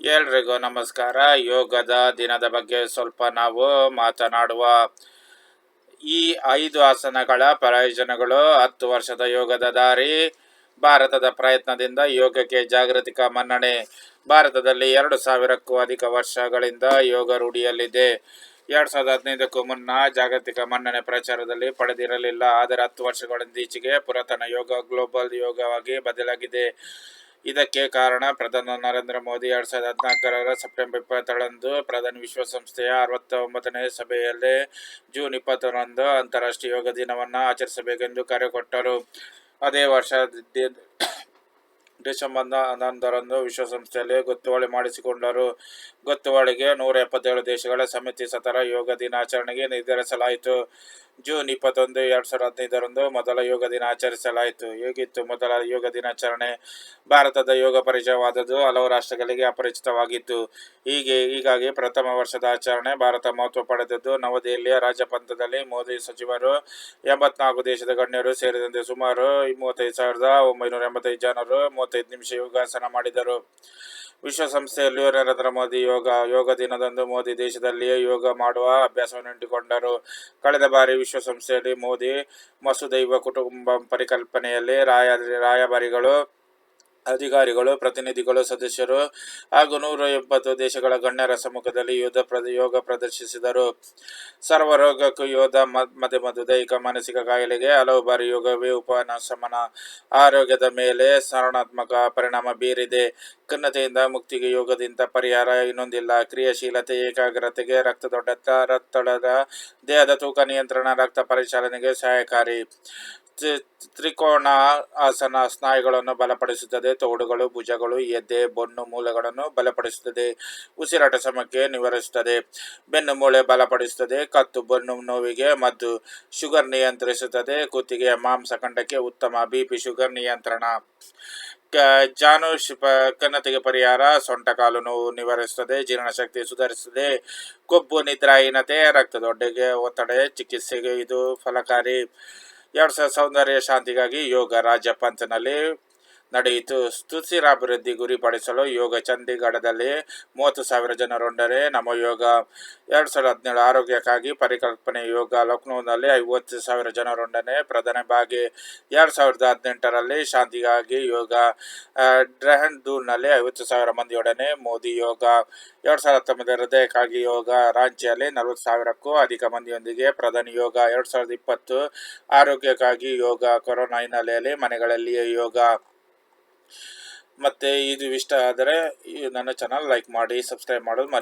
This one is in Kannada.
ಎಲ್ರಿಗೂ ನಮಸ್ಕಾರ. ಯೋಗದ ದಿನದ ಬಗ್ಗೆ ಸ್ವಲ್ಪ ನಾವು ಮಾತನಾಡುವ ಈ ಐದು ಆಸನಗಳ ಪ್ರಯೋಜನಗಳು ಹತ್ತು ವರ್ಷದ ಯೋಗದ ದಾರಿ, ಭಾರತದ ಪ್ರಯತ್ನದಿಂದ ಯೋಗಕ್ಕೆ ಜಾಗೃತಿಕ ಮನ್ನಣೆ. ಭಾರತದಲ್ಲಿ ಎರಡು ಸಾವಿರಕ್ಕೂ ಅಧಿಕ ವರ್ಷಗಳಿಂದ ಯೋಗ ರೂಢಿಯಲ್ಲಿದೆ. ಎರಡು ಸಾವಿರದ ಹದಿನೈದಕ್ಕೂ ಮುನ್ನ ಜಾಗತಿಕ ಮನ್ನಣೆ ಪ್ರಚಾರದಲ್ಲಿ ಪಡೆದಿರಲಿಲ್ಲ, ಆದರೆ ಹತ್ತು ವರ್ಷಗಳಿಂದೀಚೆಗೆ ಪುರಾತನ ಯೋಗ, ಗ್ಲೋಬಲ್ ಯೋಗವಾಗಿ ಬದಲಾಗಿದೆ. ಇದಕ್ಕೆ ಕಾರಣ ಪ್ರಧಾನಿ ನರೇಂದ್ರ ಮೋದಿ ಎರಡ್ ಸಾವಿರದ ಹದಿನಾಲ್ಕರ ಸೆಪ್ಟೆಂಬರ್ ಇಪ್ಪತ್ತೇಳರಂದು ಪ್ರಧಾನಿ ವಿಶ್ವಸಂಸ್ಥೆಯ ಅರವತ್ತ ಒಂಬತ್ತನೇ ಸಭೆಯಲ್ಲಿ ಜೂನ್ ಇಪ್ಪತ್ತರಂದು ಅಂತಾರಾಷ್ಟ್ರೀಯ ಯೋಗ ದಿನವನ್ನು ಆಚರಿಸಬೇಕೆಂದು ಕರೆ ಕೊಟ್ಟರು. ಅದೇ ವರ್ಷ ಡಿಸೆಂಬರ್ ಹನ್ನೊಂದರಂದು ವಿಶ್ವಸಂಸ್ಥೆಯಲ್ಲಿ ಗೊತ್ತುವಳಿ ಮಾಡಿಸಿಕೊಂಡರು. ಗೊತ್ತುವಳಿಗೆ ನೂರ ಎಪ್ಪತ್ತೇಳು ದೇಶಗಳ ಸಮಿತಿ ಸತರ ಯೋಗ ದಿನಾಚರಣೆಗೆ ನಿರ್ಧರಿಸಲಾಯಿತು. ಜೂನ್ ಇಪ್ಪತ್ತೊಂದು, ಎರಡ್ ಸಾವಿರದ ಹದಿನೈದರಂದು ಮೊದಲ ಯೋಗ ದಿನ ಆಚರಿಸಲಾಯಿತು. ಹೇಗಿತ್ತು? ಮೊದಲ ಯೋಗ ದಿನಾಚರಣೆ ಭಾರತದ ಯೋಗ ಪರಿಚಯವಾದದ್ದು ಹಲವು ರಾಷ್ಟ್ರಗಳಿಗೆ ಅಪರಿಚಿತವಾಗಿತ್ತು. ಹೀಗೆ, ಹೀಗಾಗಿ ಪ್ರಥಮ ವರ್ಷದ ಆಚರಣೆ ಭಾರತ ಮಹತ್ವ ಪಡೆದದ್ದು. ನವದೆಹಲಿಯ ರಾಜಪಂಥದಲ್ಲಿ ಮೋದಿ ಸಚಿವರು ಎಂಬತ್ನಾಲ್ಕು ದೇಶದ ಗಣ್ಯರು ಸೇರಿದಂತೆ ಸುಮಾರು ಮೂವತ್ತೈದು ಸಾವಿರದ ಒಂಬೈನೂರ ಎಂಬತ್ತೈದು ಜನರು ಮೂವತ್ತೈದು ನಿಮಿಷ ಯೋಗಾಸನ ಮಾಡಿದರು. ವಿಶ್ವಸಂಸ್ಥೆಯಲ್ಲಿಯೂ ನರೇಂದ್ರ ಮೋದಿ ಯೋಗ ಯೋಗ ದಿನದಂದು ಮೋದಿ ದೇಶದಲ್ಲಿಯೇ ಯೋಗ ಮಾಡುವ ಅಭ್ಯಾಸವನ್ನು ಇಟ್ಟುಕೊಂಡರು. ಕಳೆದ ಬಾರಿ ವಿಶ್ವಸಂಸ್ಥೆಯಲ್ಲಿ ಮೋದಿ ಮಸುದೈವ ಕುಟುಂಬ ಪರಿಕಲ್ಪನೆಯಲ್ಲಿ ರಾಯ ರಾಯಭಾರಿಗಳು ಅಧಿಕಾರಿಗಳು, ಪ್ರತಿನಿಧಿಗಳು, ಸದಸ್ಯರು ಹಾಗೂ ನೂರ ಎಪ್ಪತ್ತು ದೇಶಗಳ ಗಣ್ಯರ ಸಮ್ಮುಖದಲ್ಲಿ ಯೋಧ ಪ್ರದ, ಯೋಗ ಪ್ರದರ್ಶಿಸಿದರು. ಸರ್ವರೋಗಕ್ಕೂ ಯೋಧ ಮತ್ತೆ ಮತ್ತು ದೈಹಿಕ ಮಾನಸಿಕ ಕಾಯಿಲೆಗೆ ಹಲವು ಬಾರಿ ಯೋಗವೇ ಉಪಶಮನ ಆರೋಗ್ಯದ ಮೇಲೆ ಸ್ಮರಣಾತ್ಮಕ ಪರಿಣಾಮ ಬೀರಿದೆ. ಖಿನ್ನತೆಯಿಂದ ಮುಕ್ತಿಗೆ ಯೋಗದಿಂದ ಪರಿಹಾರ ಇನ್ನೊಂದಿಲ್ಲ. ಕ್ರಿಯಾಶೀಲತೆ, ಏಕಾಗ್ರತೆಗೆ ರಕ್ತದೊಡ್ಡತ ರಕ್ತದ ದೇಹದ ತೂಕ ನಿಯಂತ್ರಣ, ರಕ್ತ ಪರಿಚಾಲನೆಗೆ ಸಹಾಯಕಾರಿ. ತ್ರಿಕೋಣ ಆಸನ ಸ್ನಾಯುಗಳನ್ನು ಬಲಪಡಿಸುತ್ತದೆ. ತೋಡುಗಳು ಭುಜಗಳು, ಎದೆ, ಬೊನ್ನು, ಮೂಲೆಗಳನ್ನು ಬಲಪಡಿಸುತ್ತದೆ. ಉಸಿರಾಟ ಸಮಕ್ಕೆ ನಿವಾರಿಸುತ್ತದೆ. ಬೆನ್ನು, ಮೂಳೆ ಬಲಪಡಿಸುತ್ತದೆ. ಕತ್ತು, ಬೊನ್ನು, ನೋವಿಗೆ ಮದ್ದು, ಶುಗರ್ ನಿಯಂತ್ರಿಸುತ್ತದೆ. ಕುತ್ತಿಗೆಯ ಮಾಂಸಖಂಡಕ್ಕೆ ಉತ್ತಮ ಬಿಪಿ ಶುಗರ್ ನಿಯಂತ್ರಣ. ಜಾನುಷ್, ಪ ಖನ್ನತೆಗೆ ಪರಿಹಾರ, ಸೊಂಟ ಕಾಲು ನೋವು ನಿವಾರಿಸುತ್ತದೆ. ಜೀರ್ಣಶಕ್ತಿ ಸುಧಾರಿಸುತ್ತದೆ. ಕೊಬ್ಬು, ನಿದ್ರಾಹೀನತೆ, ರಕ್ತದೊಡ್ಡೆಗೆ ಒತ್ತಡ, ಚಿಕಿತ್ಸೆಗೆ ಇದು ಫಲಕಾರಿ. ಎರಡು ಸಾವಿರ ಸೌಂದರ್ಯ ಶಾಂತಿಗಾಗಿ ಯೋಗ ರಾಜ್ಯ ಪಂಚನಲ್ಲಿ ನಡೆಯಿತು. ಸುಸ್ಥಿರ ಅಭಿವೃದ್ಧಿ ಗುರಿಪಡಿಸಲು ಯೋಗ ಚಂಡೀಗಢದಲ್ಲಿ ಮೂವತ್ತು ಸಾವಿರ ಜನರೊಂಡರೆ ನಮ್ಮ ಯೋಗ ಎರಡು ಸಾವಿರದ ಹದಿನೇಳು ಆರೋಗ್ಯಕ್ಕಾಗಿ ಪರಿಕಲ್ಪನೆ ಯೋಗ ಲಕ್ನೋದಲ್ಲಿ ಐವತ್ತು ಸಾವಿರ ಜನರೊಂಡನೆ ಪ್ರಧಾನ ಭಾಗಿ ಎರಡು ಸಾವಿರದ ಹದಿನೆಂಟರಲ್ಲಿ ಶಾಂತಿಗಾಗಿ ಯೋಗ ಡ್ರಹನ್ ದೂರ್ನಲ್ಲಿ ಐವತ್ತು ಸಾವಿರ ಮಂದಿಯೊಡನೆ ಮೋದಿ ಯೋಗ, ಎರಡು ಸಾವಿರದ ಹತ್ತೊಂಬತ್ತರ ಹೃದಯಕ್ಕಾಗಿ ಯೋಗ, ರಾಂಚಿಯಲ್ಲಿ ನಲವತ್ತು ಸಾವಿರಕ್ಕೂ ಅಧಿಕ ಮಂದಿಯೊಂದಿಗೆ ಪ್ರಧಾನ ಯೋಗ, ಎರಡು ಸಾವಿರದ ಇಪ್ಪತ್ತು ಆರೋಗ್ಯಕ್ಕಾಗಿ ಯೋಗ, ಕೊರೋನಾ ಹಿನ್ನೆಲೆಯಲ್ಲಿ ಮನೆಗಳಲ್ಲಿಯೇ ಯೋಗ. ಮತ್ತೆ ಇದು ಇಷ್ಟ ಆದರೆ ನನ್ನ ಚಾನಲ್ ಲೈಕ್ ಮಾಡಿ ಸಬ್ಸ್ಕ್ರೈಬ್ ಮಾಡೋದು ಮರಿ